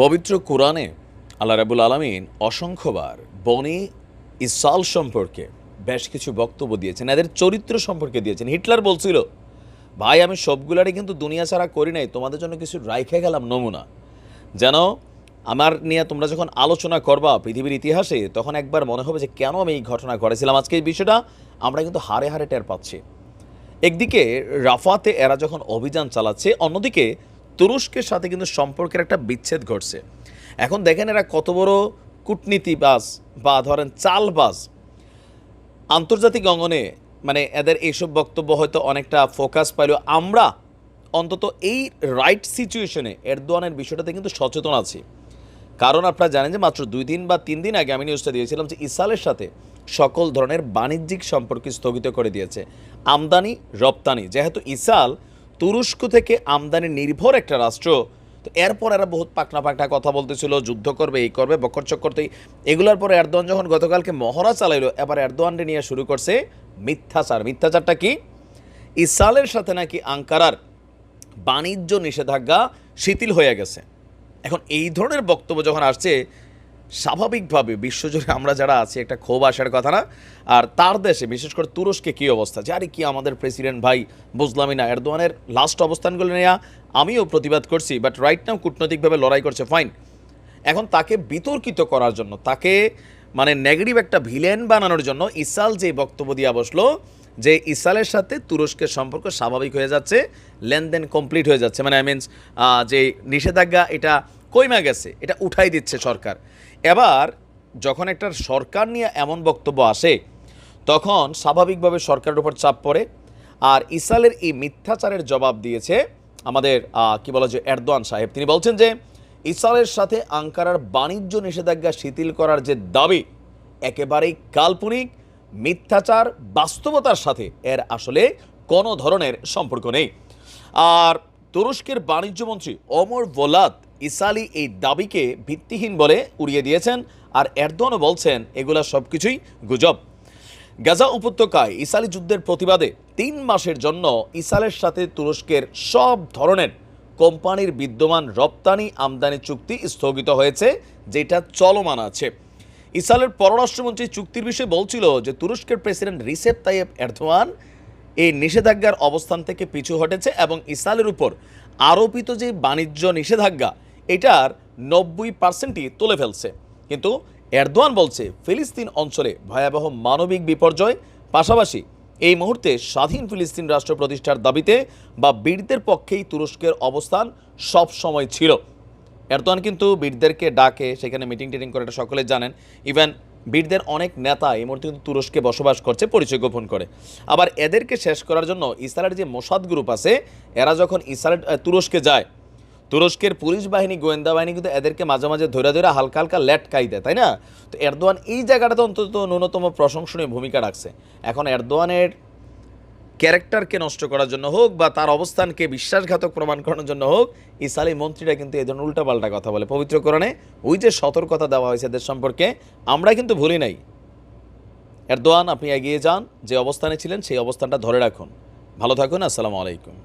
পবিত্র কোরআনে আল্লাহ রাবুল আলমিন অসংখ্যবার বনি ইসাল সম্পর্কে বেশ কিছু বক্তব্য দিয়েছেন, এদের চরিত্র সম্পর্কে দিয়েছেন। হিটলার বলছিল, ভাই, আমি সবগুলারই কিন্তু দুনিয়া ছাড়া করি নাই, তোমাদের জন্য কিছু রাইখে গেলাম নমুনা। যেন আমার নিয়ে তোমরা যখন আলোচনা করবা পৃথিবীর ইতিহাসে, তখন একবার মনে হবে যে কেন আমি এই ঘটনা ঘটেছিলাম। আজকে এই বিষয়টা আমরা কিন্তু হারে হারে টের পাচ্ছি। একদিকে রাফাতে এরা যখন অভিযান চালাচ্ছে, অন্যদিকে তুরস্কের সাথে কিন্তু সম্পর্কের একটা বিচ্ছেদ ঘটছে। এখন দেখেন এরা কত বড় কূটনীতিবাজ বা ধরেন চালবাজ। আন্তর্জাতিক অঙ্গনে মানে এদের এইসব বক্তব্য হয়তো অনেকটা ফোকাস পাইলেও আমরা অন্তত এই রাইট সিচুয়েশনে এরদোয়ানের বিষয়টাতে কিন্তু সচেতন আছি। কারণ আপনারা জানেন যে মাত্র দুই দিন বা তিন দিন আগে আমি নিউজটা দিয়েছিলাম যে ইসরায়েলের সাথে সকল ধরনের বাণিজ্যিক সম্পর্ক স্থগিত করে দিয়েছে। আমদানি, রপ্তানি, যেহেতু ইসরায়েল তুরস্ক থেকে আমদানি নির্ভর একটা রাষ্ট্র। তো এরপর এরা বহুত পাকনা পাকনা কথা বলতেছিল, যুদ্ধ করবে, এই করবে, বকর চক্করতেই এগুলোর পর এরদোয়ান যখন গতকালকে মহড়া চালাইলো, এবার এরদোয়ানকে নিয়ে শুরু করছে মিথ্যাচার। মিথ্যাচারটা কি? ইসালের সাথে নাকি আঙ্কারার বাণিজ্য নিষেধাজ্ঞা শিথিল হয়ে গেছে। এখন এই ধরনের বক্তব্য যখন আসছে স্বাভাবিকভাবে বিশ্বজুড়ে আমরা যারা আছি, একটা ক্ষোভ আসার কথা না। আর তার দেশে, বিশেষ করে তুরস্কে কী অবস্থা? যে আরে কি আমাদের প্রেসিডেন্ট ভাই বুঝলামই না। এরদোয়ানের লাস্ট অবস্থানগুলো নিয়ে আমিও প্রতিবাদ করছি বাট রাইট নাও কূটনৈতিকভাবে লড়াই করছে ফাইন এখন তাকে বিতর্কিত করার জন্য, তাকে মানে নেগেটিভ একটা ভিলেন বানানোর জন্য ইসাল যে বক্তব্য দিয়া বসল, যে ইসালের সাথে তুরস্কের সম্পর্ক স্বাভাবিক হয়ে যাচ্ছে, লেনদেন কমপ্লিট হয়ে যাচ্ছে। মানে আই মিনস যে নিষেধাজ্ঞা, এটা কইমা গেছে, এটা উঠাই দিচ্ছে সরকার। এবার যখন একটা সরকার নিয়ে এমন বক্তব্য আসে, তখন স্বাভাবিকভাবে সরকারের উপর চাপ পড়ে। আর ইসরায়েলের এই মিথ্যাচারের জবাব দিয়েছে আমাদের কি বলা যে এরদোয়ান সাহেব। তিনি বলছেন যে, ইসরায়েলের সাথে আঙ্কারার বাণিজ্য নিষেধাজ্ঞা শিথিল করার যে দাবি, একেবারেই কাল্পনিক। মিথ্যাচার বাস্তবতার সাথে এর আসলে কোনো ধরনের সম্পর্ক নেই। আর তুরস্কের বাণিজ্যমন্ত্রী অমর ভোলাত ইসালি এই দাবিকে ভিত্তিহীন বলে উড়িয়ে দিয়েছেন আর এরদোয়ানও বলছেন এগুলা সব কিছুই গুজব। গাজা উপত্যকায় ইসালি যুদ্ধের প্রতিবাদে তিন মাসের জন্য ইসালের সাথে তুরস্কের সব ধরনের কোম্পানির বিদ্যমান রপ্তানি আমদানি চুক্তি স্থগিত হয়েছে, যেটা চলমান আছে। ইসরায়েলের পররাষ্ট্রমন্ত্রী চুক্তির বিষয়ে বলছিল যে তুরস্কের প্রেসিডেন্ট রিসেপ তাইয়েব এরদোয়ান এই নিষেধাজ্ঞার অবস্থান থেকে পিছু হটেছে এবং ইসরায়েলের উপর আরোপিত যে বাণিজ্য নিষেধাজ্ঞা, এটার নব্বই পার্সেন্টই তুলে ফেলছে। কিন্তু এরদোয়ান বলছে, ফিলিস্তিন অঞ্চলে ভয়াবহ মানবিক বিপর্যয়। পাশাপাশি এই মুহূর্তে স্বাধীন ফিলিস্তিন রাষ্ট্র প্রতিষ্ঠার দাবিতে বা বীরদের পক্ষেই তুরস্কের অবস্থান সব সময় ছিল। এরদোয়ান কিন্তু বীরদেরকে ডাকে, সেখানে মিটিং টিটিং করে, এটা সকলে জানেন। ইভেন বীরদের অনেক নেতা এই মুহূর্তে কিন্তু তুরস্কে বসবাস করছে, পরিচয় গোপন করে। আবার এদেরকে শেষ করার জন্য ইসরায়েলের যে মোসাদ গ্রুপ আছে, এরা যখন ইসরায়েল তুরস্কে যায়, তুরস্কের পুলিশ বাহিনী, গোয়েন্দা বাহিনী কিন্তু এদেরকে মাঝে মাঝে ধরে ধরে হালকা হালকা লেটকাই দেয়, তাই না? তো এরদোয়ান এই জায়গাটাতে অন্তত ন্যূনতম প্রশংসনীয় ভূমিকা রাখছে। এখন এরদোয়ানের ক্যারেক্টারকে নষ্ট করার জন্য হোক বা তার অবস্থানকে বিশ্বাসঘাতক প্রমাণ করানোর জন্য হোক ইসালি মন্ত্রীরা কিন্তু এই ধরনের উল্টাপাল্টা কথা বলে। পবিত্র কোরআনে ওই যে সতর্কতা দেওয়া হয়েছে এদের সম্পর্কে, আমরা কিন্তু ভুলি নাই। এর দোয়ান আপনি এগিয়ে যান, যে অবস্থানে ছিলেন সেই অবস্থানটা ধরে রাখুন। ভালো থাকুন, আসসালামু আলাইকুম।